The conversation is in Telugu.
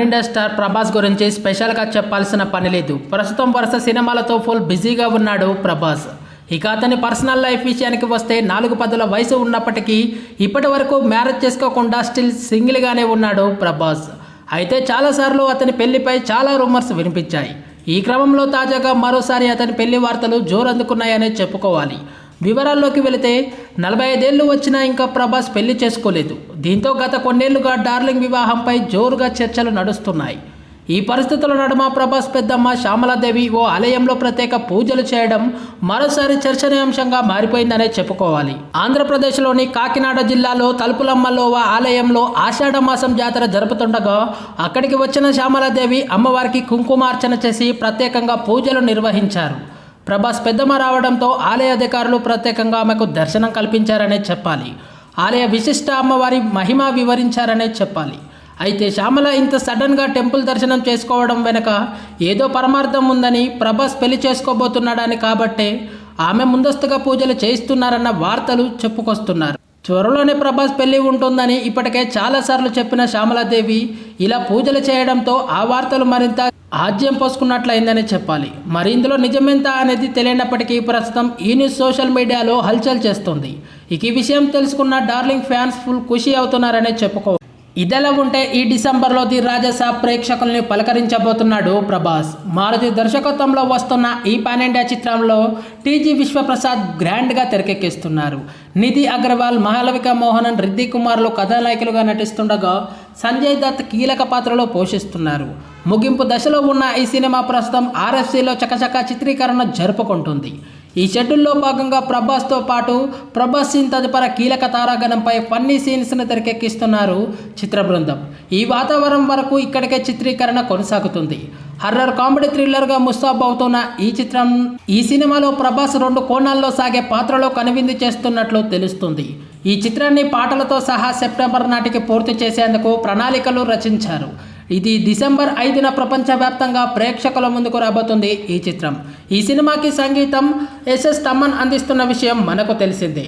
ఇండియా స్టార్ ప్రభాస్ గురించి స్పెషల్గా చెప్పాల్సిన పని లేదు. ప్రస్తుతం వరుస సినిమాలతో ఫుల్ బిజీగా ఉన్నాడు ప్రభాస్. ఇక అతని పర్సనల్ లైఫ్ విషయానికి వస్తే నాలుగు పదుల వయసు ఉన్నప్పటికీ ఇప్పటి వరకు మ్యారేజ్ చేసుకోకుండా స్టిల్ సింగిల్గానే ఉన్నాడు ప్రభాస్. అయితే చాలాసార్లు అతని పెళ్ళిపై చాలా రూమర్స్ వినిపించాయి. ఈ క్రమంలో తాజాగా మరోసారి అతని పెళ్ళి వార్తలు జోరందుకున్నాయనే చెప్పుకోవాలి. వివరాల్లోకి వెళితే నలభై ఐదేళ్ళు వచ్చినా ఇంకా ప్రభాస్ పెళ్ళి చేసుకోలేదు. దీంతో గత కొన్నేళ్ళుగా డార్లింగ్ వివాహంపై జోరుగా చర్చలు నడుస్తున్నాయి. ఈ పరిస్థితుల నడుమ ప్రభాస్ పెద్దమ్మ శ్యామలాదేవి ఓ ఆలయంలో ప్రత్యేక పూజలు చేయడం మరోసారి చర్చనీయాంశంగా మారిపోయిందనే చెప్పుకోవాలి. ఆంధ్రప్రదేశ్లోని కాకినాడ జిల్లాలో తలుపులమ్మలో ఓ ఆలయంలో ఆషాఢ మాసం జాతర జరుపుతుండగా అక్కడికి వచ్చిన శ్యామలాదేవి అమ్మవారికి కుంకుమార్చన చేసి ప్రత్యేకంగా పూజలు నిర్వహించారు. ప్రభాస్ పెద్దమ్మ రావడంతో ఆలయ అధికారులు ప్రత్యేకంగా ఆమెకు దర్శనం కల్పించారనే చెప్పాలి. ఆలయ విశిష్ట అమ్మవారి మహిమ వివరించారనే చెప్పాలి. అయితే శ్యామల ఇంత సడన్గా టెంపుల్ దర్శనం చేసుకోవడం వెనుక ఏదో పరమార్థం ఉందని ప్రభాస్ పెళ్ళి చేసుకోబోతున్నాడని కాబట్టే ఆమె ముందస్తుగా పూజలు చేయిస్తున్నారన్న వార్తలు చెప్పుకొస్తున్నారు. త్వరలోనే ప్రభాస్ పెళ్ళి ఉంటుందని ఇప్పటికే చాలాసార్లు చెప్పిన శ్యామలాదేవి ఇలా పూజలు చేయడంతో ఆ వార్తలు మరింత ఆజ్యం పోసుకున్నట్లయిందని చెప్పాలి. మరి ఇందులో నిజమెంత అనేది తెలియనప్పటికీ ప్రస్తుతం ఈ న్యూస్ సోషల్ మీడియాలో హల్చల్ చేస్తుంది. ఇక ఈ విషయం తెలుసుకున్న డార్లింగ్ ఫ్యాన్స్ ఫుల్ ఖుషి అవుతున్నారనే చెప్పుకో ఇదెలా ఉంటే ఈ డిసెంబర్లో ది రాజసాబ్ ప్రేక్షకుల్ని పలకరించబోతున్నాడు ప్రభాస్. మారుతి దర్శకత్వంలో వస్తున్న ఈ పాన్ ఇండియా చిత్రంలో టీజీ విశ్వప్రసాద్ గ్రాండ్గా తెరకెక్కిస్తున్నారు. నిధి అగర్వాల్ మహాలవిక మోహనన్ రిద్ది కుమార్లు కథానాయకులుగా నటిస్తుండగా సంజయ్ దత్ కీలక పాత్రలో పోషిస్తున్నారు. ముగింపు దశలో ఉన్న ఈ సినిమా ప్రస్తుతం ఆర్ఎఫ్సిలో చకచకా చిత్రీకరణ జరుపుకుంటుంది. ఈ షెడ్యూల్లో భాగంగా ప్రభాస్తో పాటు ప్రభాస్ సీన్ తదుపరి కీలక తారాగణంపై ఫన్నీ సీన్స్ను తెరకెక్కిస్తున్నారు చిత్ర బృందం. ఈ వాతావరణం వరకు ఇక్కడికే చిత్రీకరణ కొనసాగుతుంది. హర్రర్ కామెడీ థ్రిల్లర్గా ముస్తాబ్ అవుతున్న ఈ చిత్రం ఈ సినిమాలో ప్రభాస్ రెండు కోణాల్లో సాగే పాత్రలో కనువిందు చేస్తున్నట్లు తెలుస్తుంది. ఈ చిత్రాన్ని పాటలతో సహా సెప్టెంబర్ నాటికి పూర్తి చేసేందుకు ప్రణాళికలు రచించారు. ఇది డిసెంబర్ ఐదున ప్రపంచవ్యాప్తంగా ప్రేక్షకుల ముందుకు రాబోతుంది ఈ చిత్రం. ఈ సినిమాకి సంగీతం ఎస్ఎస్ తమ్మన్ అందిస్తున్న విషయం మనకు తెలిసిందే.